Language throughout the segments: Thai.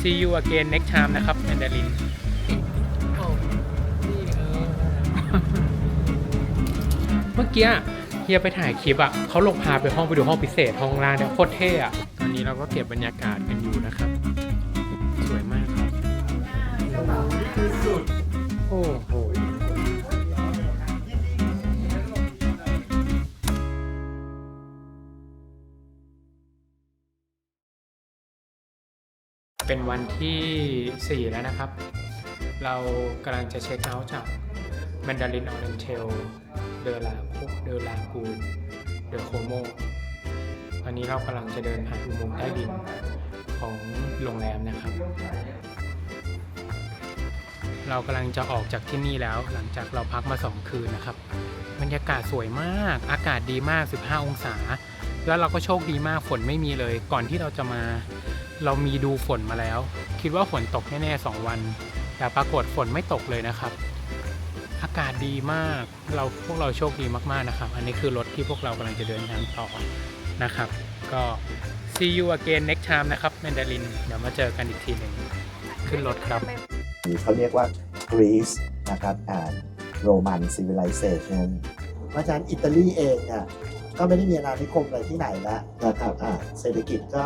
see you again next time นะครับแมนดารินเมื่อกี้เฮียไปถ่ายคลิปอะเขาลงพาไปห้องไปดูห้องพิเศษห้องล่างเนี่ยโคตรเท่อะตอนนี้เราก็เก็บบรรยากาศกันอยู่นะครับ สวยมากครับ โอ้โห เป็นวันที่ 4 แล้วนะครับ เรากำลังจะเช็คเอาท์จากแมนดารินออเรนเทลเดอลาคุกเดอลากูเดอโคโมตอนนี้เรากำลังจะเดินผ่านอุโมงค์ใต้ดินของโรงแรมนะครับ เรากำลังจะออกจากที่นี่แล้วหลังจากเราพักมา 2 คืนนะครับ บรรยากาศสวยมาก อากาศดีมาก 15 องศา แล้วเราก็โชคดีมากฝนไม่มีเลย ก่อนที่เราจะมา เรามีดูฝนมาแล้ว คิดว่าฝนตกแน่ๆ2วัน แต่ปรากฏฝนไม่ตกเลยนะครับ อากาศดีมาก เราพวกเราโชคดีมากๆนะครับ อันนี้คือรถที่พวกเรากำลังจะเดินทางต่อนะครับ ก็ see you again next time นะครับแมนดาริน เดี๋ยวมาเจอกันอีกทีหนึ่งขึ้นรถครับเขาเรียกว่า Greece นะครับ and Roman civilization เพราะฉะนั้นอิตาลีเองเนี่ยก็ไม่ได้มีอาณานิคมอะไรที่ไหนแล้วนะครับอ่าเศรษฐกิจก็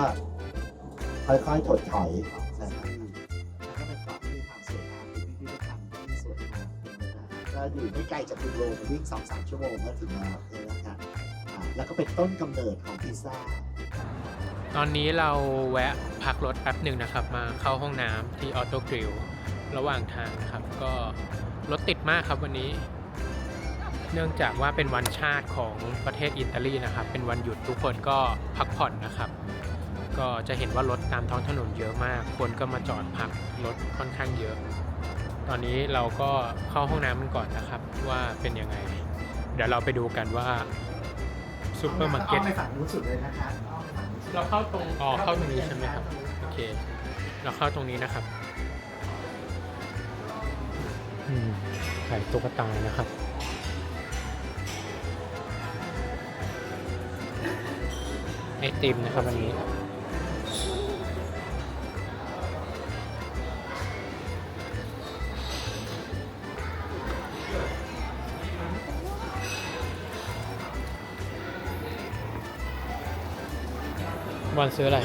ค่อยๆถดถอยนะครับแล้วก็เป็นเกาะที่มีความสวยงามมีพิพิธภัณฑ์ที่สวยนะฮะก็อยู่ไม่ไกลจากกรุงโรมวิ่ง2-3ชั่วโมงก็ถึงแล้วเนี่ยนะครับแล้วก็เป็นต้นกำเนิดของพิซซ่าตอนนี้เราแวะพักรถแป๊บหนึ่งนะครับ มาเข้าห้องน้ำที่ออโต้กริลระหว่างทางนะครับ ก็รถติดมากครับวันนี้ เนื่องจากว่าเป็นวันชาติของประเทศอิตาลีนะครับ เป็นวันหยุดทุกคนก็พักผ่อนนะครับ ก็จะเห็นว่ารถตามท้องถนนเยอะมาก คนก็มาจอดพักรถค่อนข้างเยอะ ตอนนี้เราก็เข้าห้องน้ำกันก่อนนะครับว่าเป็นยังไง เดี๋ยวเราไปดูกันว่าซูเปอร์มาร์เก็ตอ้อไปฝั่งนู้นสุดเลยนะครับอ้อมไปฝั่งนู้นสุดเราเข้าตรงอ๋อเข้าตรงนี้ใช่ไหมครับ โอเค เราเข้าตรงนี้นะครับอืมขายตุ๊กตานะครับ ไอติมนะครับอันนี้ บอลซื้ออะไร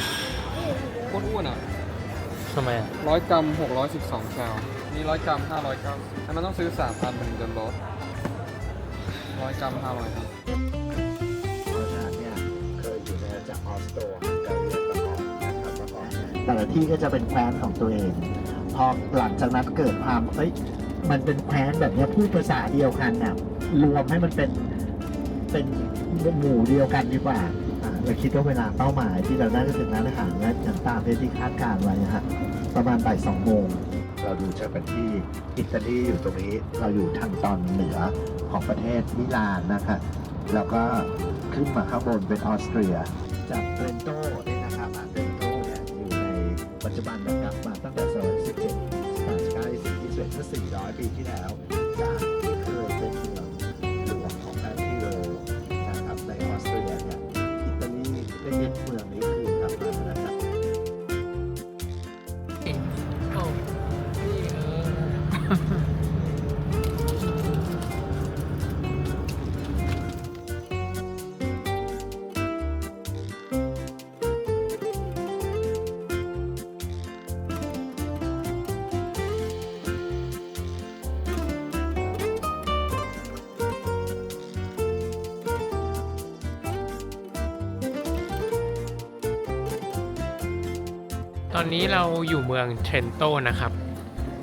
โคตรอ้วนอะทำไมอะร้อยกรัมหกร้อยสิบสองแคลนี่ร้อยกรัมห้าร้อยกรัมแต่มันต้องซื้อสามพันมันถึงจะลดร้อยกรัมห้าร้อยกรัมเพราะฉะนั้นเนี่ยเคยอยู่ในอาณาจากออสโตฮังการีมาก่อนนะครับมาก่อนแต่ละที่ก็จะเป็นแคว้นของตัวเอง พอหลังจากนั้นเกิดความเอ้ยมันเป็นแคว้นแบบเนี้ยพูดภาษาเดียวกันน่ะรวมให้มันเป็นเป็นหมู่เดียวกันดีกว่าอ่า เราคิดว่าเวลาเป้าหมายที่เราได้ก็ถึงร้านอาหารและอย่างตามที่คาดการณ์ไว้นะฮะประมาณบ่ายสองโมงเราดูจากกันที่อิตาลีอยู่ตรงนี้เราอยู่ทางตอนเหนือของประเทศมิลานนะคะแล้วก็ขึ้นมาข้างบนเป็นออสเตรีย จากเทรนโตเนี่ยนะครับเทรนโตเนี่ยอยู่ในปัจจุบันนะครับมาตั้งแต่ศตวรรษที่17รัชกาลที่10ที่11เมื่อ400 ปีที่แล้ว ตอนนี้เราอยู่เมืองเทรนโตนะครับ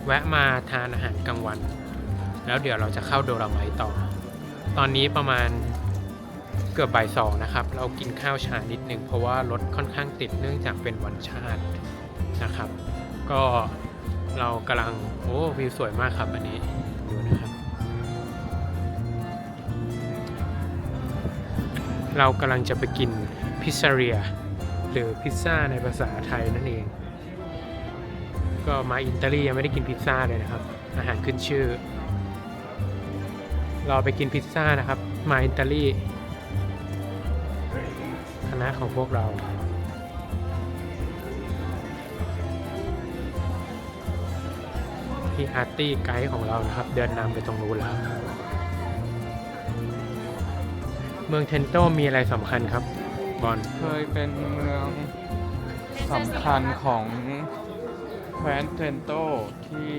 แวะมาทานอาหารกลางวัน แล้วเดี๋ยวเราจะเข้าโดราไมต์ต่อ ตอนนี้ประมาณเกือบบ่ายสองนะครับ เรากินข้าวช้านิดหนึ่งเพราะว่ารถค่อนข้างติดเนื่องจากเป็นวันชาตินะครับ ก็เรากำลังโอ้วิวสวยมากครับอันนี้ดูนะครับ เรากำลังจะไปกินพิซซ a เรียหรือพิซซ่าในภาษาไทยนั่นเอง ก็มาอิตาลียังไม่ได้กินพิซซ่าเลยนะครับ อาหารขึ้นชื่อรอไปกินพิซซ่านะครับ มาอิตาลีคณะของพวกเราที่อาร์ตี้ไกด์ของเรานะครับ เดินนำไปตรงนู้นแล้วเมืองเทนโตมีอะไรสำคัญครับบอลเคยเป็นเมืองสำคัญของ คว้นเทรนโตที่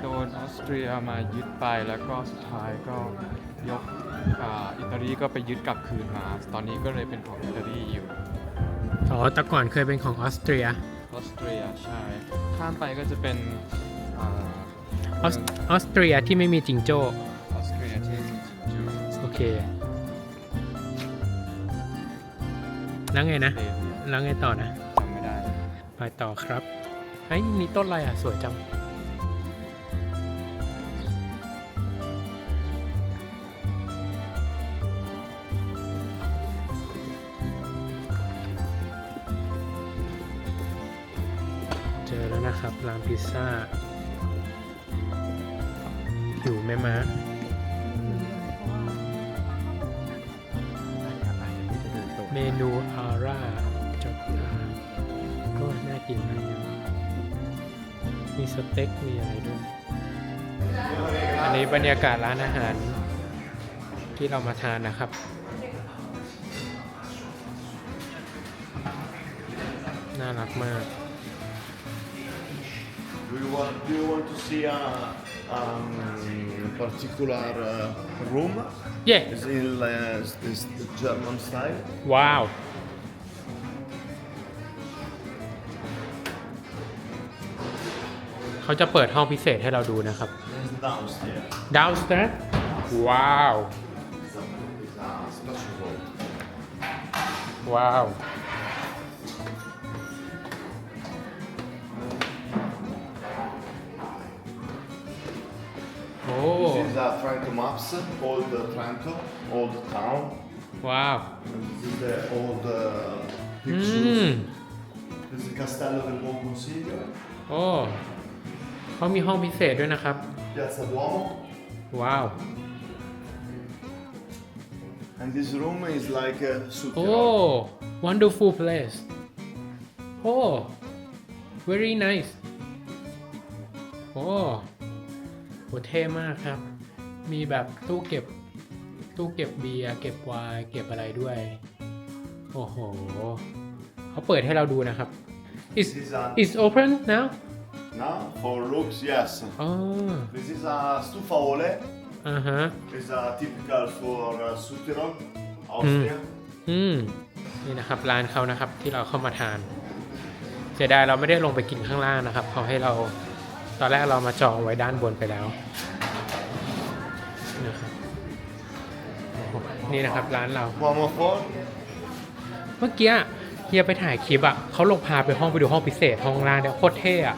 โดนออสเตรียมายึดไปแล้วก็สุดท้ายก็ยกอาอิตาลีก็ไปยึดกลับคืนมา ตอนนี้ก็เลยเป็นของอิตาลีอยู่ อ๋อ แต่ก่อนเคยเป็นของออสเตรีย ออสเตรียใช่ ข้ามไปก็จะเป็นอาออสออสเตรียที่ไม่มีจิงโจ้ ออสเตรียที่มีจิงจูโอเค แล้วไงนะเตเนียแล้วไงต่อนะจำไม่ได้ ไปต่อครับ ไอ้ยมีต้นอะไรอะ สวยจัง เจอแล้วนะครับร้านพิซซ่าอยู่แม่ม้าเมนูอาร่าจดลาก็น่ากินมากนะ มีสเต็กมีอะไรด้วย อันนี้บรรยากาศร้านอาหารที่เรามาทานนะครับน่ารักมาก Do you want, do you want to see a um, particular uh, room? เย่ It's in uh, this German style. ว้ เขาจะเปิดห้องพิเศษให้เราดูนะครับ It's downstairs. downstairs ว้าว It's a, it's a special room. ว้าว โอ้ This is a Franco maps, old Trento, old town. ว้าว And this is the old uh, อื pictures. ม This is the Castello del Buon Consiglio, โอ้ เขามีห้องพิเศษด้วยนะครับ Piazza Duomo. ว้าว And this room is like a โอ้ souterrain. wonderful place โอ้ very nice โอ้โหเท่มากครับ มีแบบตู้เก็บ ตู้เก็บเบียร์เก็บไวน์เก็บอะไรด้วย โอ้โห เขาเปิดให้เราดูนะครับ is This is a, is open now now for looks, yes. อ๋อ This is a stufa ole. อ่าฮะ It's uh, typical for uh, Südtirol, Austria. อืม นี่นะครับร้านเขานะครับที่เราเข้ามาทาน เสียดายเราไม่ได้ลงไปกินข้างล่างนะครับเขาให้เราตอนแรกเรามาจองไว้ด้านบนไปแล้วนะครับโอ้โหนี่นะครับร้านเรา Uomo for เมื่อกี้เฮียไปถ่ายคลิปอะเขาลงพาไปห้องไปดูห้องพิเศษห้องล่างเนี่ยโคตรเท่อะ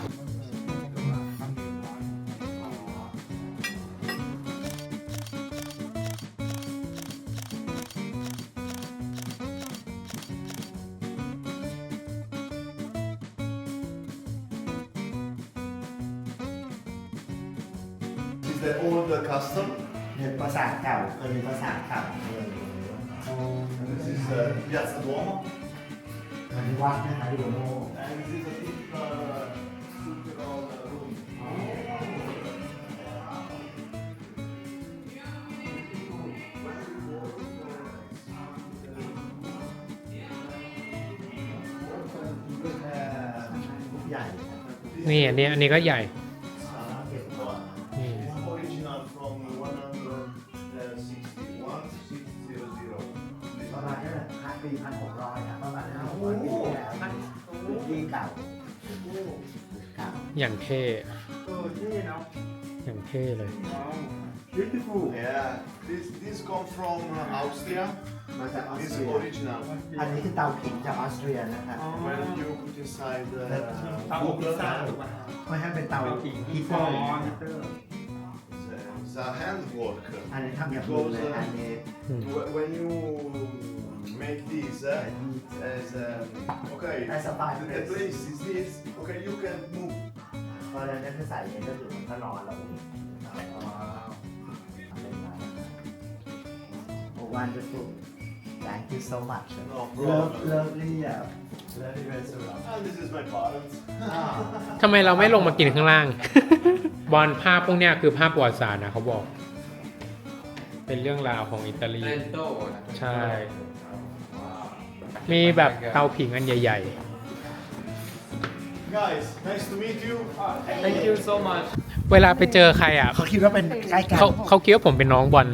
the old castle. เนี่ยปราสาทเก่าเคยมีปราสาทเก่าเออ And this is uh, Piazza Duomo. อันนี้วัดนะคะดูโม And this is a typical uh, Südtirol room. ใหญ่นี่อันนี้อันนี้ก็ใหญ่ ท่ เออที่เนาะ อย่างเท่เลย beautiful Yeah, this this come from uh, Austria. มาจากออส It's เตรีย original. อันนี้คือเตาผิงจากออสเตรียนะครับ When you put inside uh, เตาอบพิซซ่าไม่ให้เป็นเตาฮีเตอร์ it's a handwork. อันนี้ทำอย่างมือเลยอันนี้ Wh- When you make this uh, as um, okay, As a five the, the place. place is this. Okay, you can move. เพราะฉะนั้นคือใส่เองก็คือมันก็นอนแล้วอ๋อทำเป็นมาโอ้วันจะสุด Thank you so much No Love problem. lovely uh, lovely restaurant And this is my parents. ทำไมเราไม่ลงมากินข้างล่าง บอลภาพพวกเนี้ยคือภาพประวัติศาสตร์นะเขาบอก เป็นเรื่องราวของอิตาลี เรนโต้ใช่ มีแบบเตาผิงอันใหญ่ Guys, nice to meet you. thank you so much ๆเวลาไปเจอใครอะเขาคิดว่าเป็นใกล้กันเขาเขาคิดว่าผมเป็นน้องบอล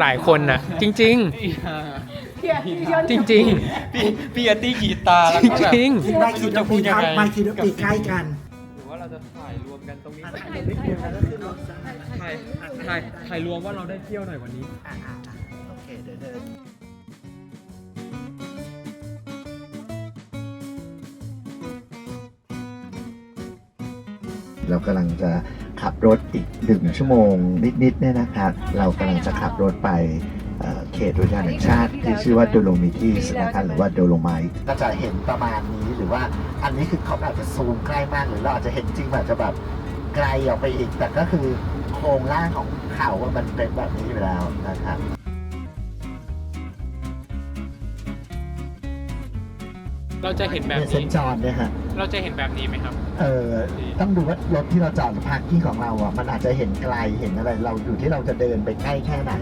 หลายคนน่ะ จริง ๆ จริงๆพี่พี่อาร์ตี้กีตาร์แล้วก็แบบจริง คิดว่าคิดว่าปีใกล้ไม่คิดว่าปีใกล้กันหรือว่าเราจะถ่ายรวมกันตรงนี้ถ่ายถ่ายถ่ายรวมว่าเราได้เที่ยวหน่อยวันนี้ อะ เรากำลังจะขับรถอีกหนึ่งชั่วโมงนิดๆเนี่ยนะครับ เรากำลังจะขับรถไปเขตอุทยานแห่งชาติที่ชื่อว่าโดโลมิทีสนะครับหรือว่าโดโลไมต์ก็จะเห็นประมาณนี้หรือว่าอันนี้คือเขาอาจจะซูมใกล้มากหรือเราอาจจะเห็นจริงอาจจะแบบไกลออกไปอีก แต่ก็คือโครงร่างของเขาว่ามันเป็นแบบนี้อยู่แล้วนะครับ เราจะเห็นแบบเนี่ยเซนี้ นจอนเนี่ยฮะ เราจะเห็นแบบนี้ไหมครับ เออต้องดูว่ารถที่เราจอดหรือพาร์กิ้งของเราอะ มันอาจจะเห็นไกลเห็นอะไร เราอยู่ที่เราจะเดินไปใกล้แค่ไหน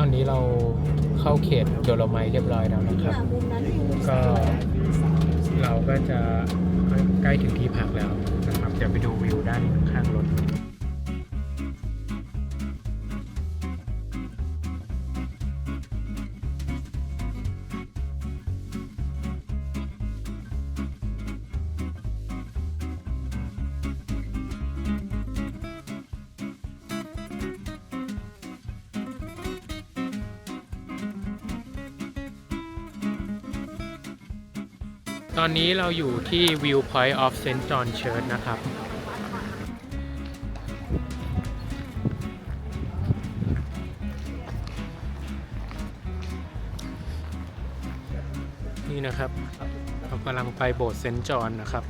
อนนี้เราเข้าเขตโดโลไมเรียบร้อยแล้วนะครับ ก็เราก็จะใกล้ถึงที่พักแล้วนะครับ เดี๋ยวไปดูวิวด้านข้างรถ อนนี้เราอยู่ที่ Viewpoint of St. John Church นะครับ นี่นะครับ เรากำลังไปโบสถ์เซนต์จอห์นนะครับ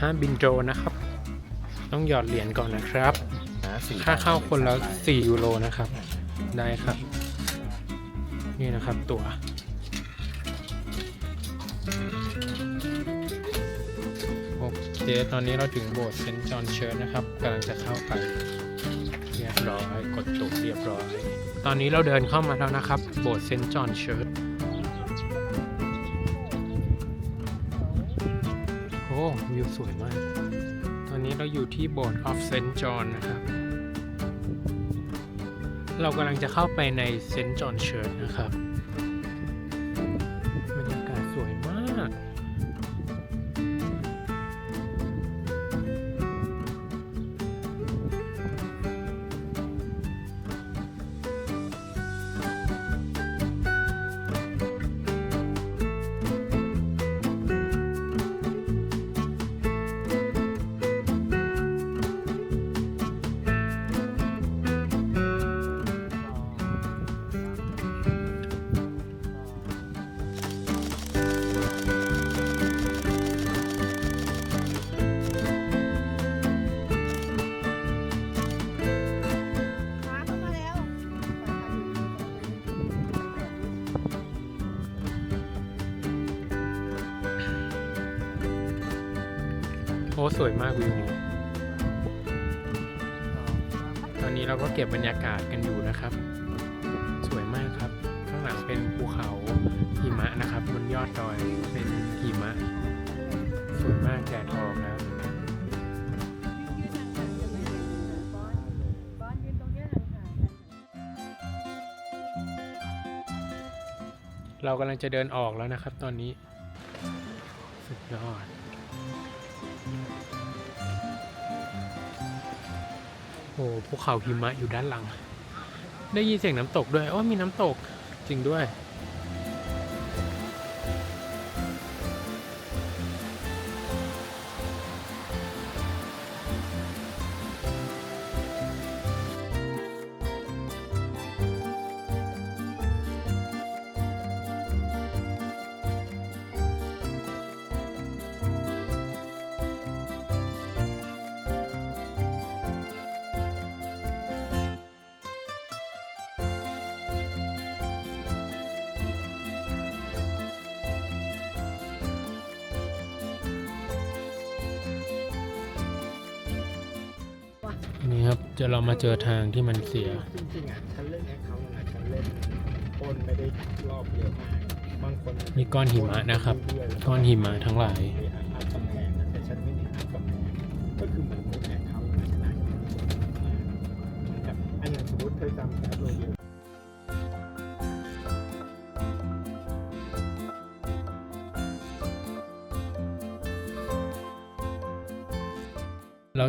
ห้ามบินโดรนนะครับ ต้องหยอดเหรียญก่อนนะครับ ค่าเข้าคนละ 4 ยูโรนะครับ ได้ครับ นี่นะครับตัวโอเคตอนนี้เราถึงโบสถ์เซนต์จอห์นเชิร์ชนะครับกำลังจะเข้าไปเรียบร้อยกดตุกเรียบร้อย ตอนนี้เราเดินเข้ามาแล้วนะครับ โบสถ์เซนต์จอห์นเชิร์ชโอ้วิวสวยมาก ตอนนี้เราอยู่ที่โบสถ์ออฟเซนต์จอห์นนะครับ เรากำลังจะเข้าไปในเซนต์จอห์นเชิร์ชนะครับ สวยมากวิวนี้ ตอนนี้เราก็เก็บบรรยากาศกันอยู่นะครับ สวยมากครับ ข้างหลังเป็นภูเขาหิมะนะครับบนยอดดอยเป็นหิมะ สวยมากแดดออกแล้วเรากำลังจะเดินออกแล้วนะครับตอนนี้ สุดยอด อ้ภูเขาหิมะอยู่ด้านหลัง ได้ยินเสียงน้ำตกด้วย โอ้มีน้ำตกจริงด้วย นี่ครับจะเรามาเจอทางที่มันเสีย จริงๆอะฉันเล่นแอคเคาท์นะฉันเล่นปนไม่ได้รอบเยอะมากบางคนนี่ก้อนหิมะนะครับ ก้อนหิมะทั้งหลายมี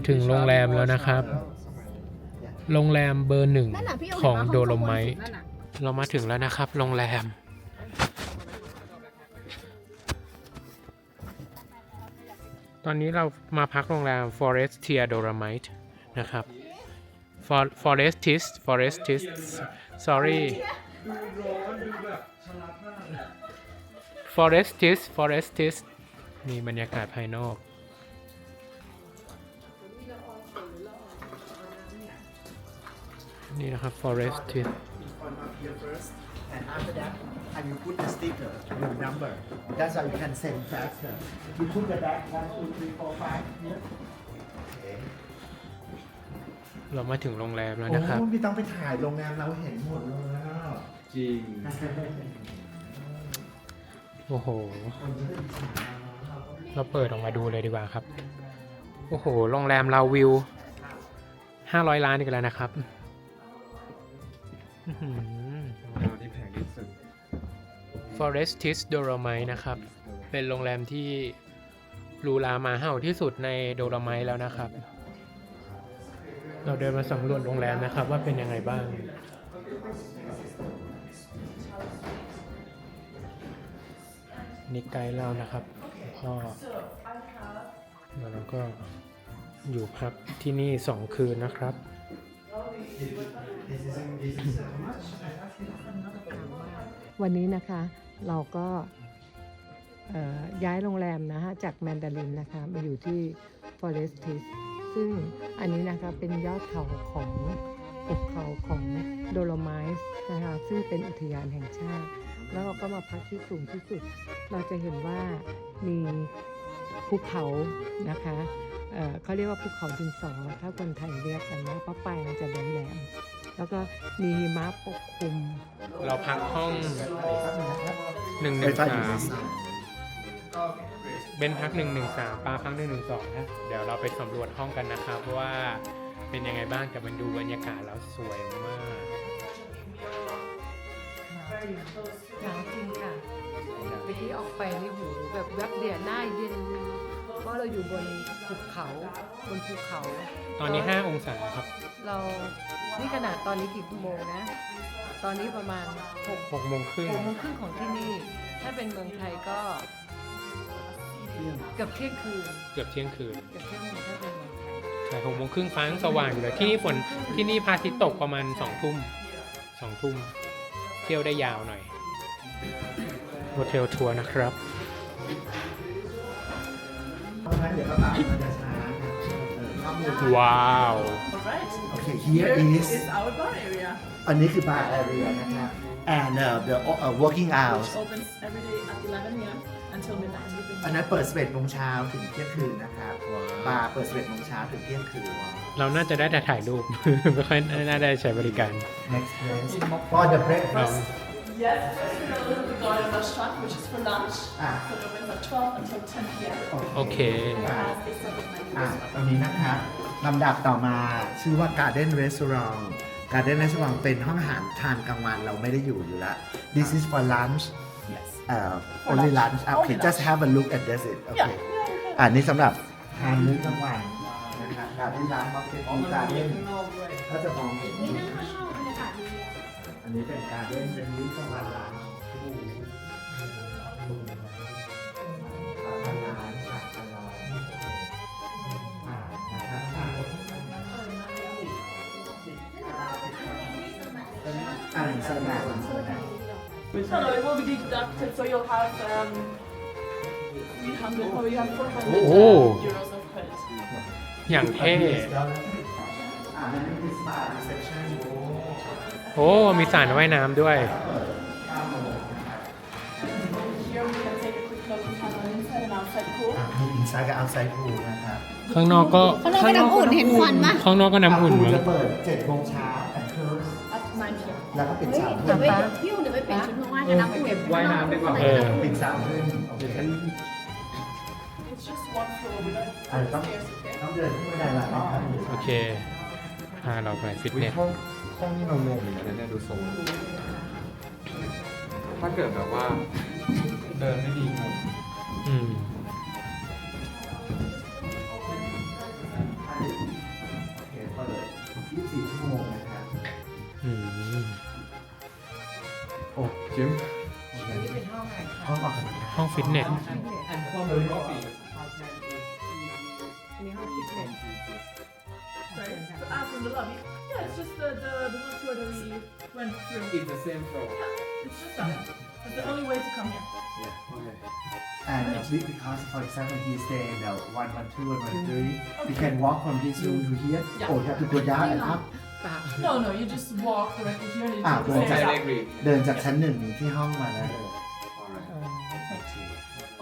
ถึงโรงแรมแล้วนะครับ โรงแรมเบอร์หนึ่งนั่นน่ะพี่เอาของเห็นปะโดโลไมข้างบนต์สุดนั่นน่ะเรามาถึงแล้วนะครับ โรงแรม ตอนนี้เรามาพักโรงแรม Forestia Dolomite นะครับ For- Forestis Forestis sorry Forestis Forestis มีบรรยากาศภายนอก นี่นะครับ Forestis on up here first, and after that, and you put the sticker, your number. That's how you can send faster. You put the back one, two, three, four, five. Here. Okay. เรามาถึงโรงแรมแล้วนะครับโอ้ไม่ต้องไปถ่ายโรงแรมเราเห็นหมดเลยอะจริง โอ้โห เราเปิดออกมาดูเลยดีกว่าครับ โอ้โห โรงแรมเราวิว 500 ล้านอีกแล้วนะครับ อื้อหือเราที่แพงที่สุด Forestis Dolomite นะครับ เป็นโรงแรมที่หรูหรามาเห่าที่สุดในโดโลไมต์แล้วนะครับ เราเดินมาสำรวจโรงแรมนะครับ ว่าเป็นยังไงบ้าง นี่ไกด์เรานะครับพ่อแล้วเราก็อยู่พักที่นี่สองคืนนะครับ วันนี้นะคะเราก็ย้ายโรงแรมนะฮะจากแมนดารินนะคะมาอยู่ที่ Forestis ซึ่งอันนี้นะคะเป็นยอดเขาของภูเขาของโดโลไมส์นะคะซึ่งเป็นอุทยานแห่งชาติ แล้วเราก็มาพักที่สูงที่สุด เราจะเห็นว่ามีภูเขานะคะ เอ่อเขาเรียกว่าภูเขาดินสอ ถ้าคนไทยเรียกกันนะเพราะปลายมันจะแหลมๆแล้วก็มีหิมะปกคลุม เราพักห้องหนึ่งหไฟนึ่งฟ้าสาอยู่ในมสายเบนพักหนึ่งหนึ่งสามปาพักหนึ่งหนึ่งสองนะเดี๋ยวเราไปสำรวจห้องกันนะครับว่าเป็นยังไงบ้างแต่มันดูบรรยากาศแล้วสวยมากหนาวจริงค่ะเมื่อกี้ออกไปนี่หูแบบแวบเดียวหน้าเย็น เพราะเราอยู่บนภูเขาบนภูเขา ตอนนี้ 5 องศาครับเรานี่ขนาดตอนนี้กี่โมงนะ ตอนนี้ประมาณ6 6โมงครึ่ง6โมงครึ่งของที่นี่ ถ้าเป็นเมืองไทยก็เกือบเที่ยงคืนเกือบเที่ยงคืนเกือบเที่ยงคืนถ้าเป็นเมืองไทยใช่หกโมงครึ่งฟ้ายังสว่างอยู่เลยที่นี่ฝนที่นี่พระอาทิตย์ตกประมาณสองทุ่มสองทุ่มเที่ยวได้ยาวหน่อยโฮเทลทัวร์นะครับเพราะงั้นเดี๋ยวก็ตามมันจะช้าเออข้อมูลว้าว Alright. โอเค here is is our bar area, อันนี้คือ bar area นะครับ and uh, the uh, working hours which opens every day at 11 a.m. until midnight. อันนั้นเปิด11โมงเช้าถึงเที่ยงคืนนะครับบาร์เปิด11โมงเช้าถึงเที่ยงคืน เราน่าจะได้แต่ถ่ายรูป ไม่ค่อยน่าได้ใช้บริการ next place for the breakfast Yes, there's a little garden restaurant, which is for lunch. Ah. So it opens at 12 until 10 p.m. โอเค It has a separate menu อะ as well. ตรงนี้นะครับลำดับต่อมาชื่อว่า Garden Restaurant Garden Restaurant เป็นห้องอาหารทานกลางวันเราไม่ได้อยู่อยู่แล้ว This is for lunch Yes. uh, only lunch okay Only just have a look at that's it okay อันนี้สำหรับทานมื้อกลางวันนะครับทานที่ร้านมัฟฟินมีการเล่นก็จะมองเห็นอันนี้เป็นการเล่นเป็นมื้อกลางวันร้านร้าน อ่านสนามสนาม No, no, it will be deducted, so you'll have um, 300, or you have 400 Oh. euros of credit. อย่างเท่อ่านั่นคือสปารีเซพชั่นโอ้มีสระว่ายน้ำด้วย Here we can take a quick look. We have an inside and outside pool. อ่ามีอินไซด์กับเอาไซด์พูนะครับข้างนอกก็ข้างนอกก็น้ำอุ่นเห็นควันปะข้างนอกก็น้ำอุ่นพูมั้งจะเปิด7โมงเช้า แล้วก็ปิดสามเดี๋ทุ่ยวมไปพี่เดี๋ยวไปเปลี่ยนชุดมาว่ายน้ำอุ่นว่ายน้ำดีกว่าเออปิดสามทุ่มโอเค It's just one floor. We don't Ah, have come. stairs, okay? ต้องเดินขึ้นบันไดละนะครับโอเคพาเราไปฟิตอุ๊เนยสห้องห้องนี้เราโล่งเหมือนกันนะเนี่ยดูทรงถ้าเกิดแบบว่า เดินไม่ดีงงอืม โอ้จิม ห้องออกกำลังกาย ห้องฟิตเนส Sorry. Ah, from the lobby. Yeah, it's just the, the, the one floor that we went through. It's the same floor It's just that. That's the only way to come here. and we- because for example he stay in the one one two and one three we can walk from this room to here Yeah. or you have to go down and up No, no, you just walk directly here and you Ah, take the well, stairs up. Directly เดินจากชั้นหนึ่งที่ห้องมาแล้วเลย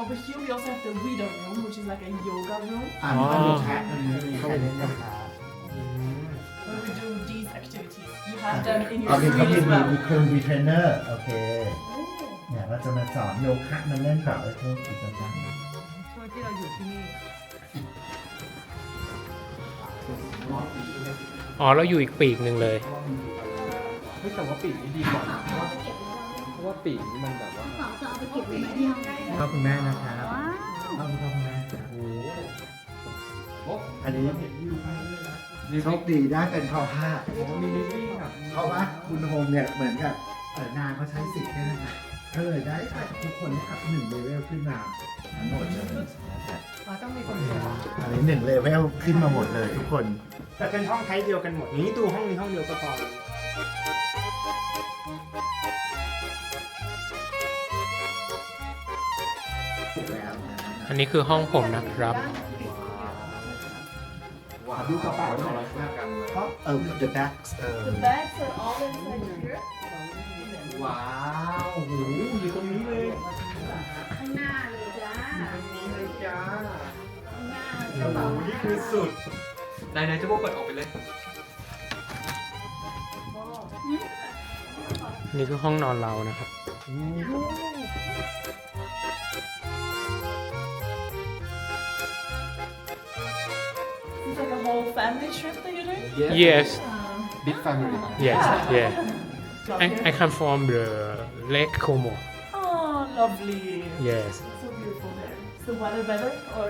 Over here we also have the Veda room, which is like a yoga room อ่านข้อมูลแท็กมันมีใครเล่นนะครับ where we do these activities. You have them in เอา your มีเขา screen มี as มี well. มีเครื่องมีเทรนเนอร์โอเค เนี่ยเราจะมาสอนโยคะมันเล่นกับไอ้พวกกิจกรรมช่วงที่เราอยู่ที่นี่ อ๋อเราอยู่อีกปีกหนึ่งเลย เฮ้ยแต่ว่าปีกนี่ดีกว่านะเพราะว่าเพราะว่าปีกนี่มันแบบว่าเปล่าจะเอาไปเก็บไว้ไหนที่ห้องพ่อคุณแม่นะครับว้าวพ่อคุณพ่อคุณแม่ครับโอ้อันนี้นี่โชคดีได้เป็นพอห้าโอ้มีลิฟวิ่งอะเพราะว่าคุณโฮมเนี่ยเหมือนกับเอ่อนางเขาใช้สิทธิ์เนี่ยนะคะก็เลยได้อัพทุกคนได้อัพหนึ่งเลเวลขึ้นมาทั้งหมดเลยนะครับเราต้องมีคนเดียวอันนี้หนึ่งเลเวลขึ้นมาหมดเลยทุกคน แต่เป็นห้องไทป์เดียวกันหมดนี้ดูห้องนี้ห้องเดียวก็พอแล้วนะอันนี้คือห้องผมนะครับว้าวดูกระเป๋าหน่อยช่วยกันเลยเพราะเออ the backs เออ The bags are all inside here. ว้าวโอ้โหอยู่ตรงนี้เลยข้างหน้าเลยจ้าตรงนี้เลยจ้าข้างหน้าโอ้โหนี่คือสุด ไหนไหนจะพวกเปิดออกไปเลย นี่คือห้องนอนเรานะครับ It's like a whole family trip that you're doing. yes Um, big family yes yeah love I it. I come from the Lake Como Oh, lovely. yes So beautiful there. Is the weather better or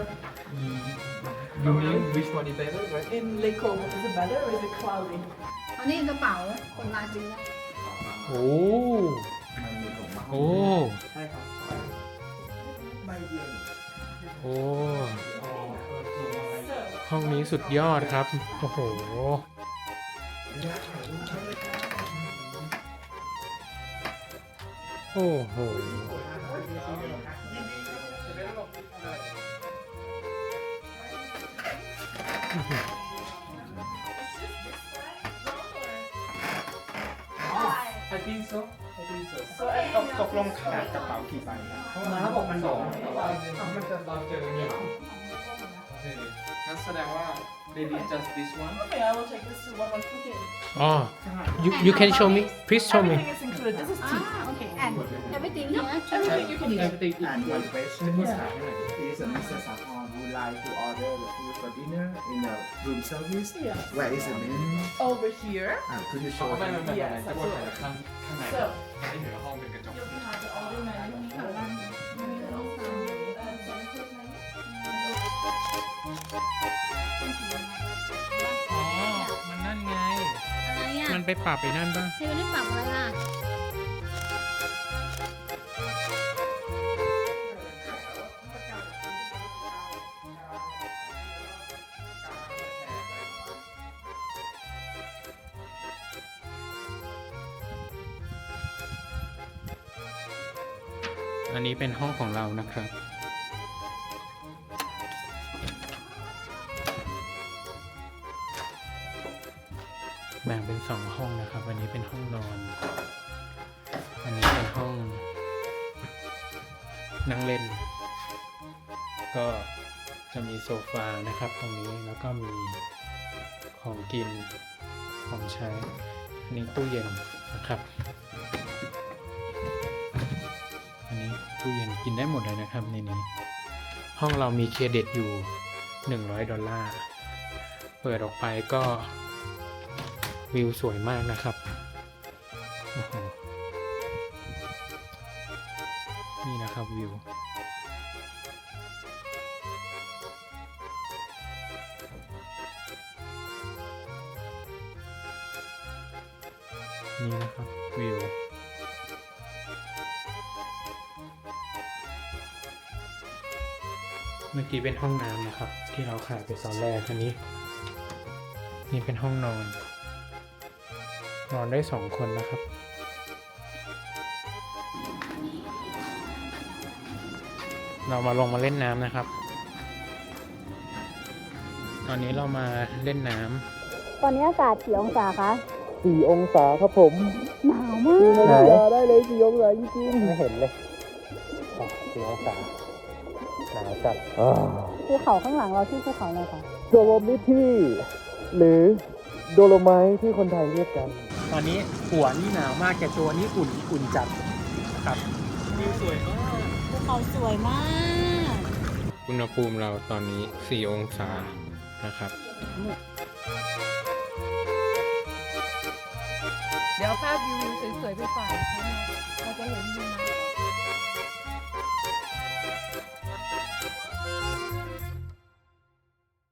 you mean which one is better right in Lake Como? Is it better or is it cloudy? อันนี้กระเป๋าคนมาจริงนะโอ้โอ้ใช่ครับใบเดียวโอ้ห้องนี้สุดยอดครับ โอ้โหโอ้โห I think so I think so ตกตกลงขนาดกระเป๋ากี่ใบครับมาบอกมันสสอองงแต่ว่ามันจะเราเจอเนี่ยโอเคงั้นแสดงว่า they did just this one Okay, I will take this to one one cooking. อ๋อ you you can show me please show me Everything is included. This is อ่า tea. โอเค and everything here Everything you can eat. everything and one question is a Mr. Sapon would guy who ordered the food for dinner in the room service? Yeah. Where is the menu? Over here. Uh, could you เขา show ไม่ไม่ him? ไม่ไม่ที่บนข้างข้างในที่เหนือห้องเป็นกระจก อ๋อ มันนั่นไง อะไรอะมันไปปรับไปนั่นป่ะ เธอไม่ได้ปรับอะไรอะ เป็นห้องของเรานะครับ แบ่งเป็นสองห้องนะครับ อันนี้เป็นห้องนอน อันนี้เป็นห้อง นั่งเล่น ก็จะมีโซฟานะครับตรงนี้แล้วก็มีของกินของใช้อันนี้ตู้เย็นนะครับ ตู้เย็นกินได้หมดเลยนะครับในนี้ ห้องเรามีเครดิตอยู่ 100 ดอลลาร์ เปิดออกไปก็วิวสวยมากนะครับ เมื่อกี้เป็นห้องน้ำนะครับ ที่เราขายไปตอนแรกอันนี้ นี่เป็นห้องนอน นอนได้สองคนนะครับ เรามาลงมาเล่นน้ำนะครับ ตอนนี้เรามาเล่นน้ำตอนนี้อากาศกี่องศาคะสี่องศาครับผมหนาวมากไหนได้เลยสี่องศาจริงไม่เห็นเลยสี่องศา หนาวจัดภูเขาข้างหลังเราชื่อภูเขาอะไรคะโดโลมิทีหรือโดโลไมท์ที่คนไทยเรียกกัน ตอนนี้หัวนี่หนาวมากแต่ตัวนี่อุ่นอุ่นจัดครับวิวสวยมากภูเขาสวยมาก อุณหภูมิเราตอนนี้ 4 องศานะครับเดี๋ยวภาพวิวสวยๆไปฝาก